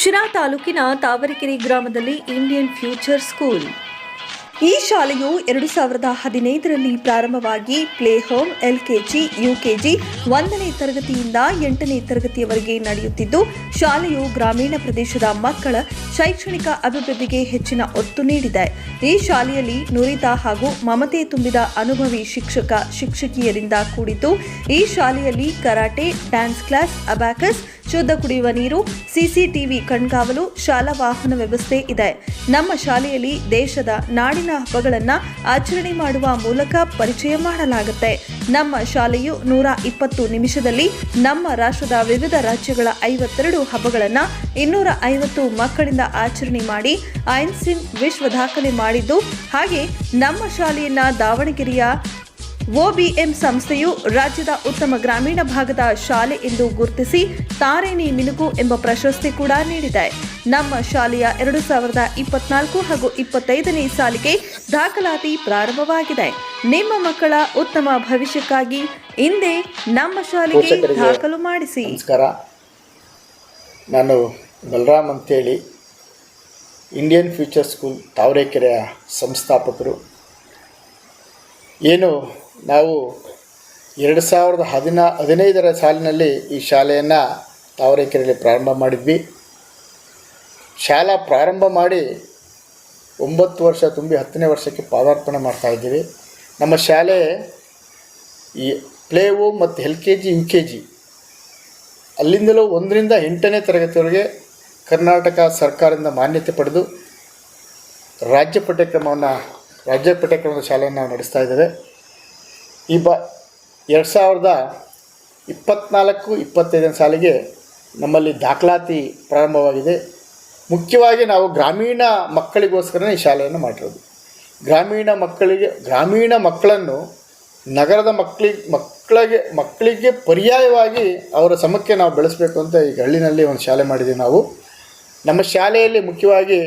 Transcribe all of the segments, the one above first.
ಶಿರಾ ತಾಲೂಕಿನ ತಾವರೆಕೆರೆ ಗ್ರಾಮದಲ್ಲಿ Indian future school. ಈ ಶಾಲೆಯು ಎರಡು ಸಾವಿರದ ಹದಿನೈದರಲ್ಲಿ ಪ್ರಾರಂಭವಾಗಿ ಪ್ಲೇ ಹೋಮ್, ಎಲ್ಕೆಜಿ, ಯುಕೆಜಿ ಒಂದನೇ ತರಗತಿಯಿಂದ ಎಂಟನೇ ತರಗತಿಯವರೆಗೆ ನಡೆಯುತ್ತಿದ್ದು, ಶಾಲೆಯು ಗ್ರಾಮೀಣ ಪ್ರದೇಶದ ಮಕ್ಕಳ ಶೈಕ್ಷಣಿಕ ಅಭಿವೃದ್ಧಿಗೆ ಹೆಚ್ಚಿನ ಒತ್ತು ನೀಡಿದೆ. ಈ ಶಾಲೆಯಲ್ಲಿ ನುರಿತ ಹಾಗೂ ಮಮತೆ ತುಂಬಿದ ಅನುಭವಿ ಶಿಕ್ಷಕ, ಶಿಕ್ಷಕಿಯರಿಂದ ಕೂಡಿದ್ದು, ಈ ಶಾಲೆಯಲ್ಲಿ ಕರಾಟೆ, ಡ್ಯಾನ್ಸ್ ಕ್ಲಾಸ್, ಅಬ್ಯಾಕಸ್ ಶುದ್ಧ ಕುಡಿಯುವ ನೀರು, ಸಿಸಿಟಿವಿ ಕಣ್ಗಾವಲು, ಶಾಲಾ ವಾಹನ ವ್ಯವಸ್ಥೆ ಇದೆ. ನಮ್ಮ ಶಾಲೆಯಲ್ಲಿ ದೇಶದ ನಾಡಿನ ಹಬ್ಬಗಳನ್ನು ಆಚರಣೆ ಮಾಡುವ ಮೂಲಕ ಪರಿಚಯ ಮಾಡಲಾಗುತ್ತೆ. ನಮ್ಮ ಶಾಲೆಯು ನೂರ ಇಪ್ಪತ್ತು ನಿಮಿಷದಲ್ಲಿ ನಮ್ಮ ರಾಷ್ಟ್ರದ ವಿವಿಧ ರಾಜ್ಯಗಳ ಐವತ್ತೆರಡು ಹಬ್ಬಗಳನ್ನು ಇನ್ನೂರ ಐವತ್ತು ಮಕ್ಕಳಿಂದ ಆಚರಣೆ ಮಾಡಿ ಐನ್ಸಿನ್ ವಿಶ್ವ ದಾಖಲೆ ಮಾಡಿದ್ದು. ಹಾಗೆ ನಮ್ಮ ಶಾಲೆಯನ್ನ ದಾವಣಗೆರೆಯ ಒಬಿಎಂ ಸಂಸ್ಥೆಯು ರಾಜ್ಯದ ಉತ್ತಮ ಗ್ರಾಮೀಣ ಭಾಗದ ಶಾಲೆ ಎಂದು ಗುರುತಿಸಿ ತಾರೇಣಿ ಮಿನುಗು ಎಂಬ ಪ್ರಶಸ್ತಿ ಕೂಡ ನೀಡಿದೆ. ನಮ್ಮ ಶಾಲೆಯ ಎರಡು ಸಾವಿರದ ಇಪ್ಪತ್ನಾಲ್ಕು ಹಾಗೂ ಇಪ್ಪತ್ತೈದನೇ ಸಾಲಿಗೆ ದಾಖಲಾತಿ ಪ್ರಾರಂಭವಾಗಿದೆ. ನಿಮ್ಮ ಮಕ್ಕಳ ಉತ್ತಮ ಭವಿಷ್ಯಕ್ಕಾಗಿ ಹಿಂದೆ ನಮ್ಮ ಶಾಲೆಗೆ ದಾಖಲು ಮಾಡಿಸಿ. ನಮಸ್ಕಾರ. ನಾನು ಬಲರಾಮ್ ಅಂತೇಳಿ ಇಂಡಿಯನ್ ಫ್ಯೂಚರ್ ಸ್ಕೂಲ್ ತಾವರೆಕೆರೆಯ ಸಂಸ್ಥಾಪಕರು. ಏನು ನಾವು ಎರಡು ಸಾವಿರದ ಹದಿನಾ, ಹದಿನೈದರ ಸಾಲಿನಲ್ಲಿ ಈ ಶಾಲೆಯನ್ನು ತಾವರೆಕೆರೆಯಲ್ಲಿ ಪ್ರಾರಂಭ ಮಾಡಿದ್ವಿ. ಶಾಲಾ ಪ್ರಾರಂಭ ಮಾಡಿ ಒಂಬತ್ತು ವರ್ಷ ತುಂಬಿ ಹತ್ತನೇ ವರ್ಷಕ್ಕೆ ಪಾದಾರ್ಪಣೆ ಮಾಡ್ತಾಯಿದ್ದೀವಿ ನಮ್ಮ ಶಾಲೆ ಈ ಪ್ಲೇ ಓ ಮತ್ತು L K G, U K G ಅಲ್ಲಿಂದಲೂ ಒಂದರಿಂದ ಎಂಟನೇ ತರಗತಿವರೆಗೆ ಕರ್ನಾಟಕ ಸರ್ಕಾರದಿಂದ ಮಾನ್ಯತೆ ಪಡೆದು ರಾಜ್ಯ ಪಠ್ಯಕ್ರಮವನ್ನು, ರಾಜ್ಯ ಪಠ್ಯಕ್ರಮದ ಶಾಲೆಯನ್ನು ನಡೆಸ್ತಾ ಇದ್ದೇವೆ. ಈ ಬ ಎರಡು ಸಾವಿರದ ಇಪ್ಪತ್ತ್ನಾಲ್ಕು ಇಪ್ಪತ್ತೈದನೇ ಸಾಲಿಗೆ ನಮ್ಮಲ್ಲಿ ದಾಖಲಾತಿ ಪ್ರಾರಂಭವಾಗಿದೆ. ಮುಖ್ಯವಾಗಿ ನಾವು ಗ್ರಾಮೀಣ ಮಕ್ಕಳಿಗೋಸ್ಕರನೇ ಈ ಶಾಲೆಯನ್ನು ಮಾಡಿರೋದು. ಗ್ರಾಮೀಣ ಮಕ್ಕಳಿಗೆ, ಗ್ರಾಮೀಣ ಮಕ್ಕಳನ್ನು ನಗರದ ಮಕ್ಕಳಿಗೆ ಮಕ್ಕಳಿಗೆ ಮಕ್ಕಳಿಗೆ ಪರ್ಯಾಯವಾಗಿ ಅವರ ಸಮಕ್ಕೆ ನಾವು ಬೆಳೆಸಬೇಕು ಅಂತ ಈಗ ಹಳ್ಳಿನಲ್ಲಿ ಒಂದು ಶಾಲೆ ಮಾಡಿದ್ದೀವಿ ನಾವು. ನಮ್ಮ ಶಾಲೆಯಲ್ಲಿ ಮುಖ್ಯವಾಗಿ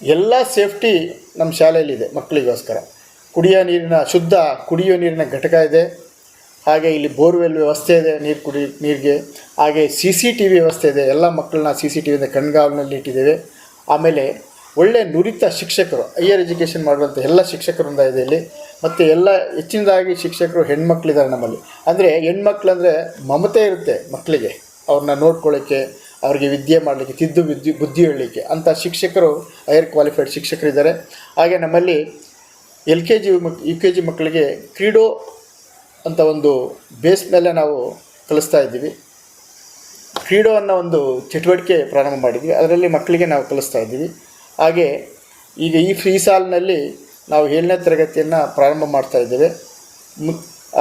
ಎಲ್ಲ ಸೇಫ್ಟಿ ನಮ್ಮ ಶಾಲೆಯಲ್ಲಿದೆ ಮಕ್ಕಳಿಗೋಸ್ಕರ. ಕುಡಿಯೋ ನೀರಿನ ಶುದ್ಧ ಕುಡಿಯೋ ನೀರಿನ ಘಟಕ ಇದೆ. ಹಾಗೆ ಇಲ್ಲಿ ಬೋರ್ವೆಲ್ ವ್ಯವಸ್ಥೆ ಇದೆ ನೀರು ಕುಡಿ, ನೀರಿಗೆ. ಹಾಗೆ ಸಿ ಸಿ ಟಿ ವಿ ವ್ಯವಸ್ಥೆ ಇದೆ. ಎಲ್ಲ ಮಕ್ಕಳನ್ನ ಸಿ ಸಿ ಟಿ ವಿಯಿಂದ ಕಣ್ಗಾವಲಿನಲ್ಲಿ ಇಟ್ಟಿದ್ದೇವೆ. ಆಮೇಲೆ ಒಳ್ಳೆಯ ನುರಿತ ಶಿಕ್ಷಕರು, ಹೈಯರ್ ಎಜುಕೇಷನ್ ಮಾಡುವಂಥ ಎಲ್ಲ ಶಿಕ್ಷಕರಿಂದ ಇದೆ ಇಲ್ಲಿ. ಮತ್ತು ಎಲ್ಲ ಹೆಚ್ಚಿನದಾಗಿ ಶಿಕ್ಷಕರು ಹೆಣ್ಮಕ್ಳಿದ್ದಾರೆ ನಮ್ಮಲ್ಲಿ. ಅಂದರೆ ಹೆಣ್ಮಕ್ಳಂದರೆ ಮಮತೆ ಇರುತ್ತೆ ಮಕ್ಕಳಿಗೆ. ಅವ್ರನ್ನ ನೋಡ್ಕೊಳ್ಳೋಕ್ಕೆ ಅವರಿಗೆ ವಿದ್ಯೆ ಮಾಡಲಿಕ್ಕೆ, ತಿದ್ದು ಬುದ್ಧಿ ಬುದ್ಧಿ ಹೇಳಲಿಕ್ಕೆ. ಅಂಥ ಶಿಕ್ಷಕರು, ಹೈಯರ್ ಕ್ವಾಲಿಫೈಡ್ ಶಿಕ್ಷಕರಿದ್ದಾರೆ. ಹಾಗೆ ನಮ್ಮಲ್ಲಿ ಎಲ್ ಕೆ ಜಿ ಮಕ್ ಯು ಕೆ ಜಿ ಮಕ್ಕಳಿಗೆ ಕ್ರೀಡೋ ಅಂತ ಒಂದು ಬೇಸ್ ಮೇಲೆ ನಾವು ಕಲಿಸ್ತಾ ಇದ್ದೀವಿ. ಕ್ರೀಡೋ ಅನ್ನೋ ಒಂದು ಚಟುವಟಿಕೆ ಪ್ರಾರಂಭ ಮಾಡಿದ್ವಿ. ಅದರಲ್ಲಿ ಮಕ್ಕಳಿಗೆ ನಾವು ಕಲಿಸ್ತಾ ಇದ್ದೀವಿ. ಹಾಗೆ ಈಗ ಈ ಫ್ರೀ ಸಾಲಿನಲ್ಲಿ ನಾವು ಏಳನೇ ತರಗತಿಯನ್ನು ಪ್ರಾರಂಭ ಮಾಡ್ತಾ ಇದ್ದೇವೆ.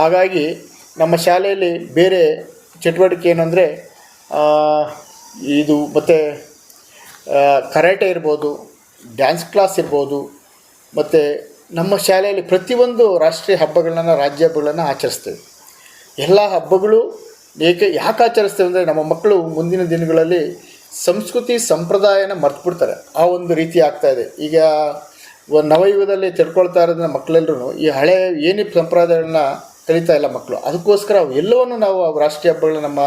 ಹಾಗಾಗಿ ನಮ್ಮ ಶಾಲೆಯಲ್ಲಿ ಬೇರೆ ಚಟುವಟಿಕೆ ಏನಂದರೆ ಇದು ಮತ್ತು ಕರಾಟೆ ಇರ್ಬೋದು, ಡ್ಯಾನ್ಸ್ ಕ್ಲಾಸ್ ಇರ್ಬೋದು, ಮತ್ತು ನಮ್ಮ ಶಾಲೆಯಲ್ಲಿ ಪ್ರತಿಯೊಂದು ರಾಷ್ಟ್ರೀಯ ಹಬ್ಬಗಳನ್ನ ರಾಜ್ಯ ಹಬ್ಬಗಳನ್ನು ಆಚರಿಸ್ತೇವೆ. ಎಲ್ಲ ಹಬ್ಬಗಳು ಏಕೆ ಯಾಕೆ ಆಚರಿಸ್ತೇವೆ ಅಂದರೆ ನಮ್ಮ ಮಕ್ಕಳು ಮುಂದಿನ ದಿನಗಳಲ್ಲಿ ಸಂಸ್ಕೃತಿ ಸಂಪ್ರದಾಯನ ಮರ್ತುಬಿಡ್ತಾರೆ ಆ ಒಂದು ರೀತಿ ಆಗ್ತಾ ಇದೆ. ಈಗ ನವಯುಗದಲ್ಲಿ ತಿಳ್ಕೊಳ್ತಾ ಇರೋದನ್ನ ಮಕ್ಕಳೆಲ್ಲರೂ ಈ ಹಳೆ ಏನೇ ಸಂಪ್ರದಾಯಗಳನ್ನ ಕಲಿತಾ ಇಲ್ಲ ಮಕ್ಕಳು. ಅದಕ್ಕೋಸ್ಕರ ಎಲ್ಲವನ್ನು ನಾವು ರಾಷ್ಟ್ರೀಯ ಹಬ್ಬಗಳನ್ನ ನಮ್ಮ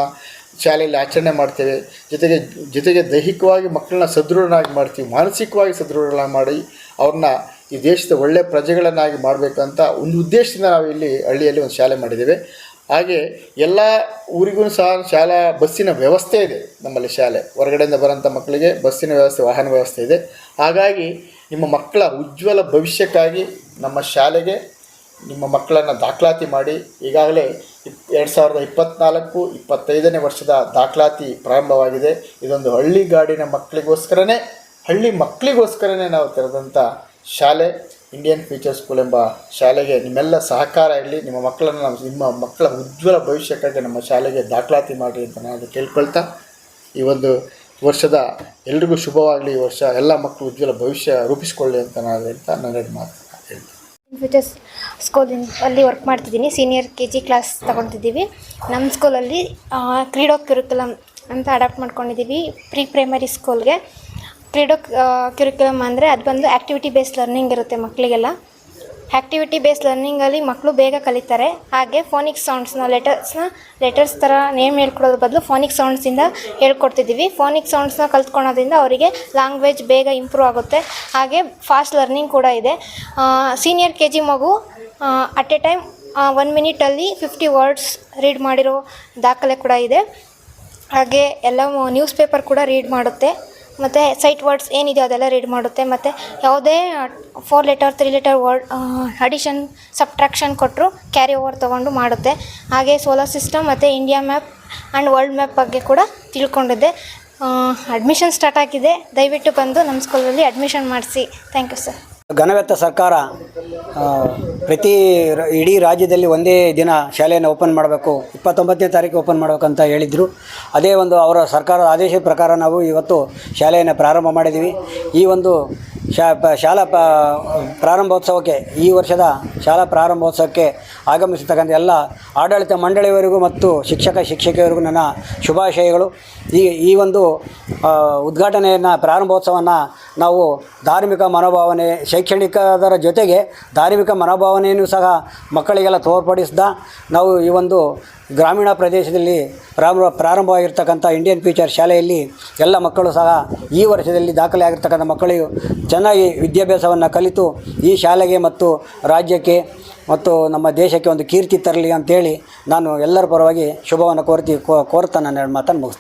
ಶಾಲೆಯಲ್ಲಿ ಆಚರಣೆ ಮಾಡ್ತೇವೆ. ಜೊತೆಗೆ ಜೊತೆಗೆ ದೈಹಿಕವಾಗಿ ಮಕ್ಕಳನ್ನ ಸದೃಢನಾಗಿ ಮಾಡ್ತೀವಿ. ಮಾನಸಿಕವಾಗಿ ಸದೃಢನಾಗಿ ಮಾಡಿ ಅವ್ರನ್ನ ಈ ದೇಶದ ಒಳ್ಳೆಯ ಪ್ರಜೆಗಳನ್ನಾಗಿ ಮಾಡಬೇಕಂತ ಒಂದು ಉದ್ದೇಶದಿಂದ ನಾವು ಇಲ್ಲಿ ಹಳ್ಳಿಯಲ್ಲಿ ಒಂದು ಶಾಲೆ ಮಾಡಿದ್ದೇವೆ. ಹಾಗೆ ಎಲ್ಲ ಊರಿಗೂ ಸಹ ಶಾಲಾ, ಬಸ್ಸಿನ ವ್ಯವಸ್ಥೆ ಇದೆ ನಮ್ಮಲ್ಲಿ ಶಾಲೆ. ಹೊರಗಡೆಯಿಂದ ಬರೋಂಥ ಮಕ್ಕಳಿಗೆ ಬಸ್ಸಿನ ವ್ಯವಸ್ಥೆ, ವಾಹನ ವ್ಯವಸ್ಥೆ ಇದೆ. ಹಾಗಾಗಿ ನಿಮ್ಮ ಮಕ್ಕಳ ಉಜ್ವಲ ಭವಿಷ್ಯಕ್ಕಾಗಿ ನಮ್ಮ ಶಾಲೆಗೆ ನಿಮ್ಮ ಮಕ್ಕಳನ್ನು ದಾಖಲಾತಿ ಮಾಡಿ, ಈಗಾಗಲೇ ಎರಡು ಸಾವಿರದ ಇಪ್ಪತ್ತ್ನಾಲ್ಕು ಇಪ್ಪತ್ತೈದನೇ ವರ್ಷದ ದಾಖಲಾತಿ ಪ್ರಾರಂಭವಾಗಿದೆ. ಇದೊಂದು ಹಳ್ಳಿ ಗಾಡಿನ ಮಕ್ಕಳಿಗೋಸ್ಕರನೇ, ಹಳ್ಳಿ ಮಕ್ಕಳಿಗೋಸ್ಕರನೇ ನಾವು ತೆರೆದಂಥ ಶಾಲೆ ಇಂಡಿಯನ್ ಫ್ಯೂಚರ್ ಸ್ಕೂಲ್ ಎಂಬ ಶಾಲೆಗೆ ನಿಮ್ಮೆಲ್ಲ ಸಹಕಾರ ಇರಲಿ, ನಿಮ್ಮ ಮಕ್ಕಳನ್ನು ನಾವು, ನಿಮ್ಮ ಮಕ್ಕಳ ಉಜ್ವಲ ಭವಿಷ್ಯಕ್ಕಾಗಿ ನಮ್ಮ ಶಾಲೆಗೆ ದಾಖಲಾತಿ ಮಾಡಿ ಅಂತ ನಾನು ಕೇಳ್ಕೊಳ್ತಾ, ಈ ಒಂದು ವರ್ಷದ ಎಲ್ರಿಗೂ ಶುಭವಾಗಲಿ, ಈ ವರ್ಷ ಎಲ್ಲ ಮಕ್ಕಳು ಉಜ್ವಲ ಭವಿಷ್ಯ ರೂಪಿಸಿಕೊಳ್ಳಿ ಅಂತ ನಾನು ಹೇಳ್ತಾ, ನನ್ನ ಮಾತು ಫ್ಯೂಚರ್ಸ್ ಸ್ಕೂಲಿಂದ ಅಲ್ಲಿ ವರ್ಕ್ ಮಾಡ್ತಿದ್ದೀನಿ ಸೀನಿಯರ್ ಕೆ ಜಿ ಕ್ಲಾಸ್ ತೊಗೊತಿದ್ದೀವಿ ನಮ್ಮ ಸ್ಕೂಲಲ್ಲಿ ಕ್ರೀಡೋ ಕ್ಯುರಿಕ್ಯುಲಮ್ ಅಂತ ಅಡಾಪ್ಟ್ ಮಾಡ್ಕೊಂಡಿದ್ದೀವಿ ಪ್ರೀ ಪ್ರೈಮರಿ ಸ್ಕೂಲ್ಗೆ ಕ್ರೀಡೋ ಕ್ಯುರಿಕ್ಯುಲಮ್ ಅಂದರೆ ಅದು ಬಂದು ಆ್ಯಕ್ಟಿವಿಟಿ ಬೇಸ್ಡ್ ಲರ್ನಿಂಗ್ ಇರುತ್ತೆ ಮಕ್ಕಳಿಗೆಲ್ಲ ಆ್ಯಕ್ಟಿವಿಟಿ ಬೇಸ್ಡ್ ಲರ್ನಿಂಗಲ್ಲಿ ಮಕ್ಕಳು ಬೇಗ ಕಲಿತಾರೆ. ಹಾಗೆ ಫೋನಿಕ್ ಸೌಂಡ್ಸ್ನ ಲೆಟರ್ಸ್ನ ಲೆಟರ್ಸ್ ಥರ ನೇಮ್ ಹೇಳ್ಕೊಡೋದ್ರ ಬದಲು ಫೋನಿಕ್ ಸೌಂಡ್ಸಿಂದ ಹೇಳ್ಕೊಡ್ತಿದ್ದೀವಿ ಫೋನಿಕ್ ಸೌಂಡ್ಸ್ನ ಕಲ್ತ್ಕೊಳೋದ್ರಿಂದ ಅವರಿಗೆ ಲ್ಯಾಂಗ್ವೇಜ್ ಬೇಗ ಇಂಪ್ರೂವ್ ಆಗುತ್ತೆ. ಹಾಗೆ ಫಾಸ್ಟ್ ಲರ್ನಿಂಗ್ ಕೂಡ ಇದೆ. ಸೀನಿಯರ್ ಕೆ ಜಿ ಮಗು ಅಟ್ ಎ ಟೈಮ್ ಒನ್ ಮಿನಿಟಲ್ಲಿ ಫಿಫ್ಟಿ ವರ್ಡ್ಸ್ ರೀಡ್ ಮಾಡಿರೋ ದಾಖಲೆ ಕೂಡ ಇದೆ. ಹಾಗೆ ಎಲ್ಲ ನ್ಯೂಸ್ ಪೇಪರ್ ಕೂಡ ರೀಡ್ ಮಾಡುತ್ತೆ. ಮತ್ತು ಸೈಟ್ ವರ್ಡ್ಸ್ ಏನಿದೆ ಅದೆಲ್ಲ ರೀಡ್ ಮಾಡುತ್ತೆ. ಮತ್ತು ಯಾವುದೇ four letter three letter word addition subtraction ಕೊಟ್ಟರು ಕ್ಯಾರಿ ಓವರ್ ತೊಗೊಂಡು ಮಾಡುತ್ತೆ. ಹಾಗೆ ಸೋಲಾರ್ ಸಿಸ್ಟಮ್ ಮತ್ತು India map and world map ಬಗ್ಗೆ ಕೂಡ ತಿಳ್ಕೊಂಡಿದ್ದೆ. ಅಡ್ಮಿಷನ್ ಸ್ಟಾರ್ಟ್ ಆಗಿದೆ. ದಯವಿಟ್ಟು ಬಂದು ನಮ್ಮ ಸ್ಕೂಲಲ್ಲಿ ಅಡ್ಮಿಷನ್ ಮಾಡಿಸಿ. ಥ್ಯಾಂಕ್ ಯು ಸರ್ ಘನವೆತ್ತ ಸರ್ಕಾರ ಪ್ರತಿ ಇಡೀ ರಾಜ್ಯದಲ್ಲಿ ಒಂದೇ ದಿನ ಶಾಲೆಯನ್ನು ಓಪನ್ ಮಾಡಬೇಕು, ಇಪ್ಪತ್ತೊಂಬತ್ತನೇ ತಾರೀಕು ಓಪನ್ ಮಾಡಬೇಕಂತ ಹೇಳಿದರು. ಅದೇ ಒಂದು ಅವರ ಸರ್ಕಾರದ ಆದೇಶದ ಪ್ರಕಾರ ನಾವು ಇವತ್ತು ಶಾಲೆಯನ್ನು ಪ್ರಾರಂಭ ಮಾಡಿದ್ದೀವಿ. ಈ ಒಂದು ಶಾ ಶಾಲಾ ಪ ಪ್ರಾರಂಭೋತ್ಸವಕ್ಕೆ ಈ ವರ್ಷದ ಶಾಲಾ ಪ್ರಾರಂಭೋತ್ಸವಕ್ಕೆ ಆಗಮಿಸತಕ್ಕಂಥ ಎಲ್ಲ ಆಡಳಿತ ಮಂಡಳಿಯವರಿಗೂ ಮತ್ತು ಶಿಕ್ಷಕ ಶಿಕ್ಷಕಿಯವರಿಗೂ ನನ್ನ ಶುಭಾಶಯಗಳು. ಈ ಈ ಒಂದು ಉದ್ಘಾಟನೆಯನ್ನು, ಪ್ರಾರಂಭೋತ್ಸವವನ್ನು ನಾವು ಧಾರ್ಮಿಕ ಮನೋಭಾವನೆ, ಶೈಕ್ಷಣಿಕದರ ಜೊತೆಗೆ ಧಾರ್ಮಿಕ ಮನೋಭಾವನೆಯನ್ನು ಸಹ ಮಕ್ಕಳಿಗೆಲ್ಲ ತೋರ್ಪಡಿಸ್ದ ನಾವು ಈ ಒಂದು ಗ್ರಾಮೀಣ ಪ್ರದೇಶದಲ್ಲಿ ಪ್ರಾರಂಭ, ಪ್ರಾರಂಭವಾಗಿರ್ತಕ್ಕಂಥ ಇಂಡಿಯನ್ ಫ್ಯೂಚರ್ ಶಾಲೆಯಲ್ಲಿ ಎಲ್ಲ ಮಕ್ಕಳು ಸಹ ಈ ವರ್ಷದಲ್ಲಿ ದಾಖಲೆ ಆಗಿರ್ತಕ್ಕಂಥ ಮಕ್ಕಳಿಗೂ ಚೆನ್ನಾಗಿ ವಿದ್ಯಾಭ್ಯಾಸವನ್ನು ಕಲಿತು ಈ ಶಾಲೆಗೆ ಮತ್ತು ರಾಜ್ಯಕ್ಕೆ ಮತ್ತು ನಮ್ಮ ದೇಶಕ್ಕೆ ಒಂದು ಕೀರ್ತಿ ತರಲಿ ಅಂತೇಳಿ ನಾನು ಎಲ್ಲರ ಪರವಾಗಿ ಶುಭವನ್ನು ಕೋರ್ತಿ ಕೋರ್ತಾ ನನ್ನ ಮಾತನ್ನು ಮುಗಿಸ್ತೀನಿ.